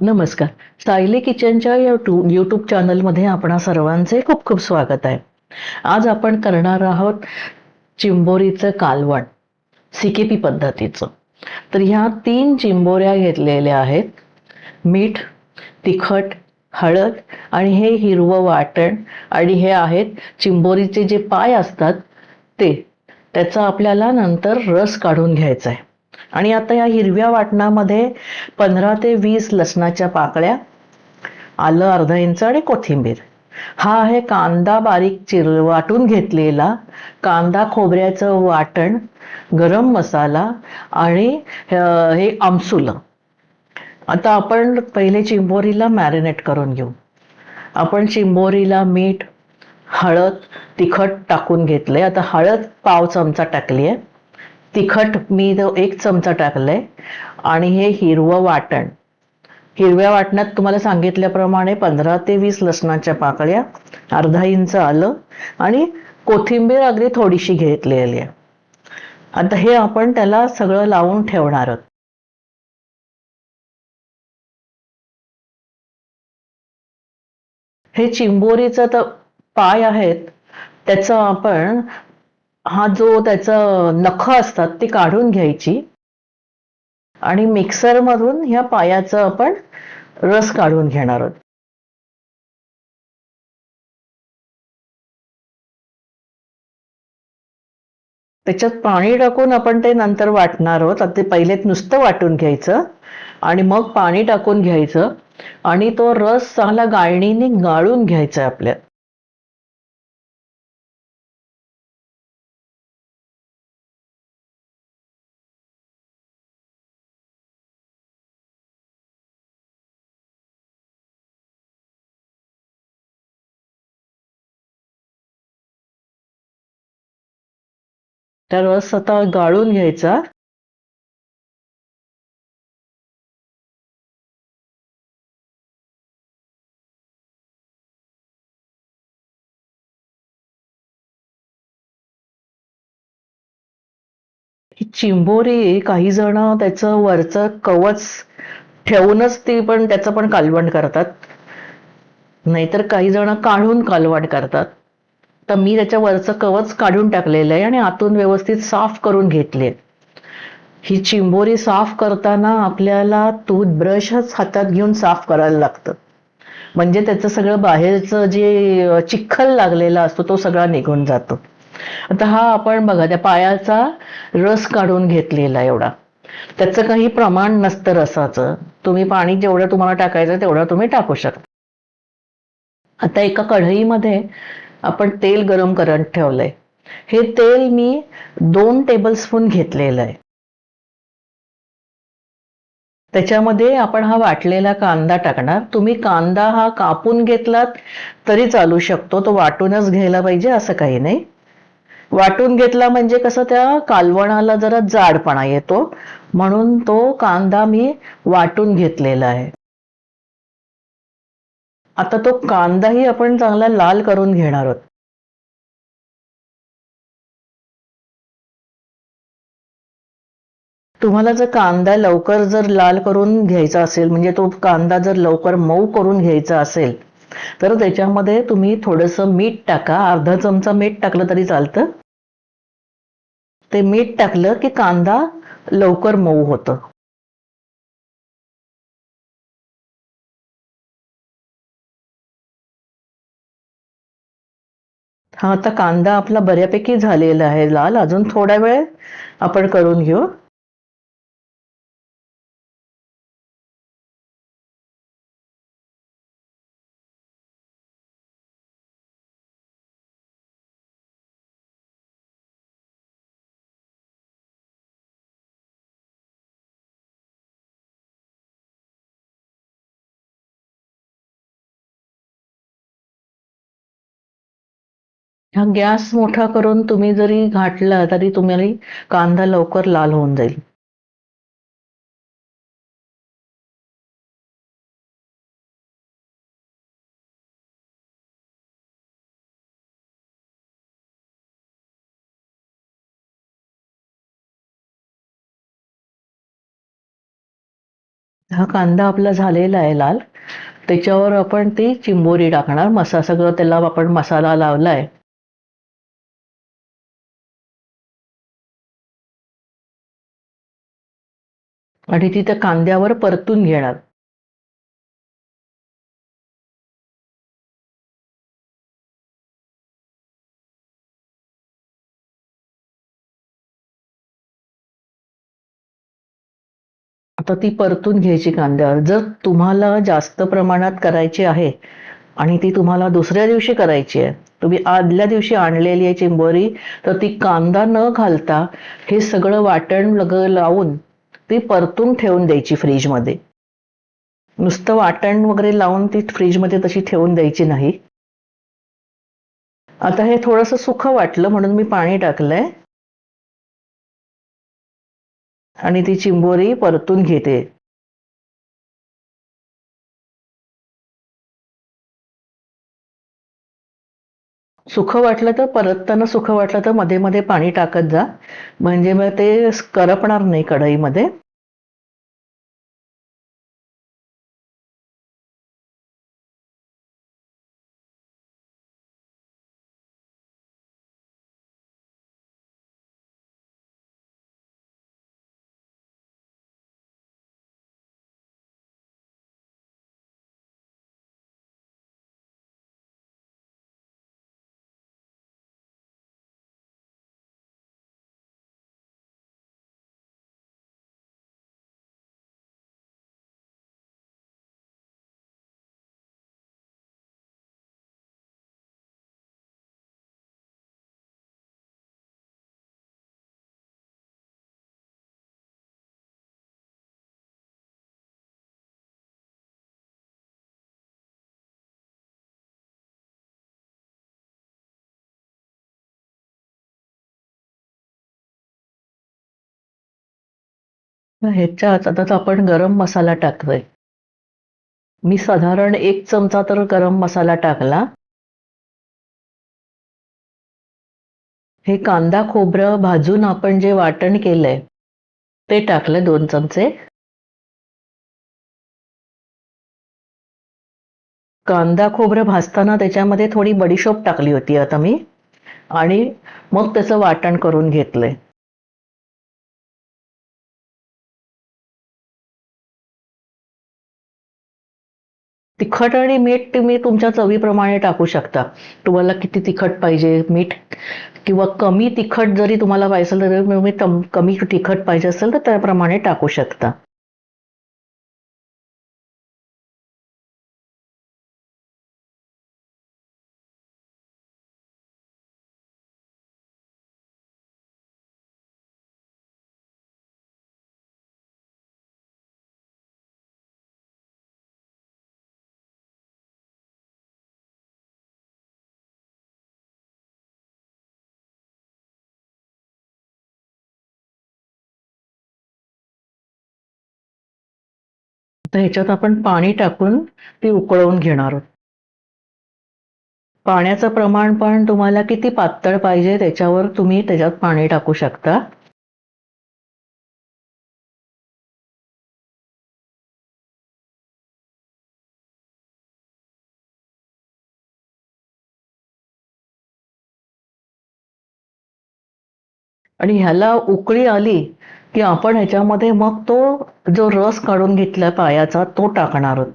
नमस्कार. Sayali किचनच्या YouTube YouTube चॅनलमध्ये आपणा सर्वांचे खूप खूप स्वागत आहे. आज आपण करणार आहोत चिंबोरीचं कालवण सिकेपी पद्धतीचं. तर ह्या तीन चिंबोऱ्या घेतलेल्या आहेत. मीठ तिखट हळद आणि हे हिरवं वाटण आणि हे आहेत चिंबोरीचे जे पाय असतात ते त्याचा आपल्याला नंतर रस काढून घ्यायचा आहे. आणि आता या हिरव्या वाटणामध्ये पंधरा ते वीस लसणाच्या पाकळ्या आलं अर्धा इंच आणि कोथिंबीर. हा आहे कांदा बारीक चिर वाटून घेतलेला कांदा खोबऱ्याचं वाटण गरम मसाला आणि हे आमसुलं. आता आपण पहिले चिंबोरीला मॅरिनेट करून घेऊ. आपण चिंबोरीला मीठ हळद तिखट टाकून घेतलंय. आता हळद पाव चमचा टाकली आहे तिखट मी एक चमचा टाकलंय आणि हे हिरवं वाटण. हिरव्या वाटणात तुम्हाला सांगितल्याप्रमाणे पंधरा ते वीस लसणाच्या पाकळ्या अर्धा इंच आलं आणि कोथिंबीर अगदी थोडीशी घेतलेली आहे. आता हे आपण त्याला सगळं लावून ठेवणार आहोत. हे चिंबोरीचं तर पाय आहेत त्याचं आपण हा जो त्याचं नख असतात ती काढून घ्यायची. आणि मिक्सरमधून ह्या पायाचं आपण रस काढून घेणार आहोत. त्याच्यात पाणी टाकून आपण ते नंतर वाटणार आहोत. आता ते पहिले नुसतं वाटून घ्यायचं. आणि मग पाणी टाकून घ्यायचं. आणि तो रस चांगला गाळणीने गाळून घ्यायचा आपल्या त्या रस आता गाळून घ्यायचा. ही चिंबोरी काही जण त्याचं वरचं कवच ठेवूनच ती पण त्याचं पण कालवण करतात. नाहीतर काही जण काढून कालवण करतात. तर मी त्याच्या वरचं कवच काढून टाकलेलं आहे आणि आतून व्यवस्थित साफ करून घेतले. ही चिंबोरी साफ करताना आपल्याला टूथब्रशच हातात घेऊन साफ करायला लागतं. म्हणजे त्याचं सगळं बाहेरचं जे चिखल लागलेला असतो तो सगळा निघून जातो. आता हा आपण बघा त्या पायाचा रस काढून घेतलेला एवढा. त्याचं काही प्रमाण नसतं रसाचं. तुम्ही पाणी जेवढं तुम्हाला टाकायचं तेवढं तुम्ही टाकू शकता. आता एका कढईमध्ये आपण तेल गरम करत ठेवलंय. हे तेल मी दोन टेबलस्पून घेतलेलं आहे. त्याच्यामध्ये आपण हा वाटलेला कांदा टाकणार. तुम्ही कांदा हा कापून घेतलात तरी चालू शकतो. तो वाटूनच घ्यायला पाहिजे असं काही नाही. वाटून घेतला म्हणजे कसं त्या कालवणाला जरा जाडपणा येतो. म्हणून तो कांदा मी वाटून घेतलेला आहे. आता तो कांदाही आपण चांगला लाल करून घेणार आहोत. तुम्हाला जर कांदा लवकर जर लाल करून घ्यायचा असेल म्हणजे तो कांदा जर लवकर मऊ करून घ्यायचा असेल तर त्याच्यामध्ये तुम्ही थोडंसं मीठ टाका. अर्धा चमचा मीठ टाकलं तरी चालतं. ते मीठ टाकलं की कांदा लवकर मऊ होतं. हा आता कांदा आपला बऱ्यापैकी झालेला आहे लाल. अजून थोडा वेळ आपण करून घेऊ. हा गॅस मोठा करून तुम्ही जरी घाटला तरी तुम्हाला कांदा लवकर लाल होऊन जाईल. हा कांदा आपला झालेला आहे लाल. त्याच्यावर आपण ती चिंबोरी टाकणार. मसा सगळं त्याला आपण मसाला लावलाय. आणि ती त्या कांद्यावर परतून घेणार. आता ती परतून घ्यायची कांद्यावर. जर तुम्हाला जास्त प्रमाणात करायची आहे आणि ती तुम्हाला दुसऱ्या दिवशी करायची आहे तुम्ही आदल्या दिवशी आणलेली आहे चिंबोरी तर ती कांदा न घालता हे सगळं वाटण लग लावून ती परतून ठेवून द्यायची फ्रीजमध्ये. नुसतं वाटण वगैरे लावून ती फ्रीजमध्ये तशी ठेवून द्यायची नाही. आता हे थोडंसं सुखं वाटलं म्हणून मी पाणी टाकलंय. आणि ती चिंबोरी परतून घेते. सुखं वाटलं तर परतताना सुखं वाटलं तर मध्ये मध्ये पाणी टाकत जा. म्हणजे मग ते करपणार नाही कढईमध्ये. ह्याच्यात आता आपण गरम मसाला टाकतोय. मी साधारण एक चमचा तर गरम मसाला टाकला. हे कांदा खोबरं भाजून आपण जे वाटण केलंय ते टाकलं दोन चमचे. कांदा खोबरं भाजताना त्याच्यामध्ये थोडी बडीशोप टाकली होती आता मी. आणि मग त्याचं वाटण करून घेतलंय. तिखट आणि मीठ तुम्ही तुमच्या चवीप्रमाणे टाकू शकता. तुम्हाला किती तिखट पाहिजे मीठ? किंवा कमी तिखट जरी तुम्हाला पाहिजे असेल तर तुम्ही कमी तिखट पाहिजे असेल तर त्याप्रमाणे टाकू शकता. तर ह्याच्यात आपण पाणी टाकून ती उकळवून घेणार आहोत. पाण्याचं प्रमाण पण तुम्हाला किती पातळ पाहिजे त्याच्यावर तुम्ही त्याच्यात पाणी टाकू शकता. आणि ह्याला उकळी आली की आपण ह्याच्यामध्ये मग तो जो रस काढून घेतला पायाचा तो टाकणार आहोत.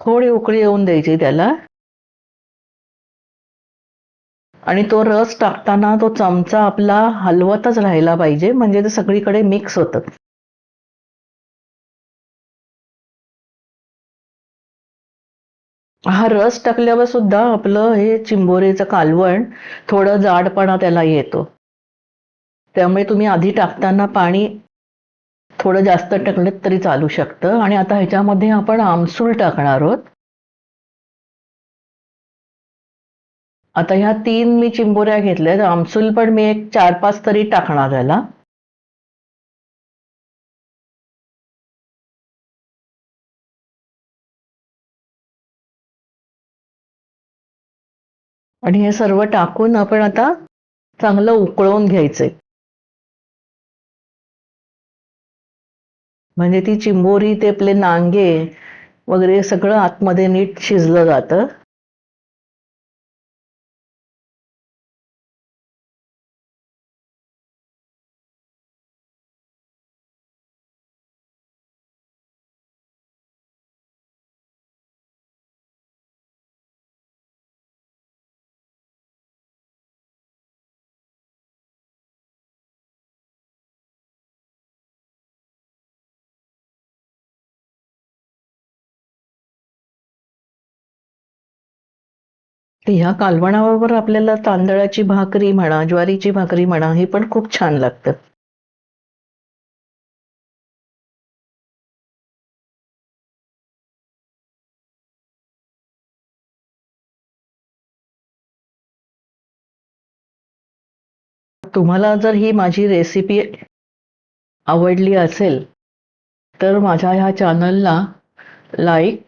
थोडी उकळी येऊन द्यायची त्याला. आणि तो रस टाकताना तो चमचा आपला हलवतच राहायला पाहिजे म्हणजे ते सगळीकडे मिक्स होतं. हा रस टाकल्यावर सुद्धा आपलं हे चिंबोरीचं कालवण थोडं जाडपणा त्याला येतो. त्यामुळे तुम्ही आधी टाकताना पाणी थोडं जास्त टाकलं तरी चालू शकतं. आणि आता ह्याच्यामध्ये आपण आमसूल टाकणार आहोत. आता ह्या तीन मी चिंबोऱ्या घेतल्यात. आमसूल पण मी एक चार पाच तरी टाकणार त्याला. आणि हे सर्व टाकून आपण आता चांगलं उकळवून घ्यायचंय म्हणजे ती चिंबोरी ते आपले नांगे वगैरे सगळं आतमध्ये नीट शिजलं जातं. तर ह्या कालवणाबरोबर आपल्याला तांदळाची भाकरी म्हणा ज्वारीची भाकरी म्हणा हे पण खूप छान लागतं. तुम्हाला जर ही माझी रेसिपी आवडली असेल तर माझ्या ह्या चॅनलला लाईक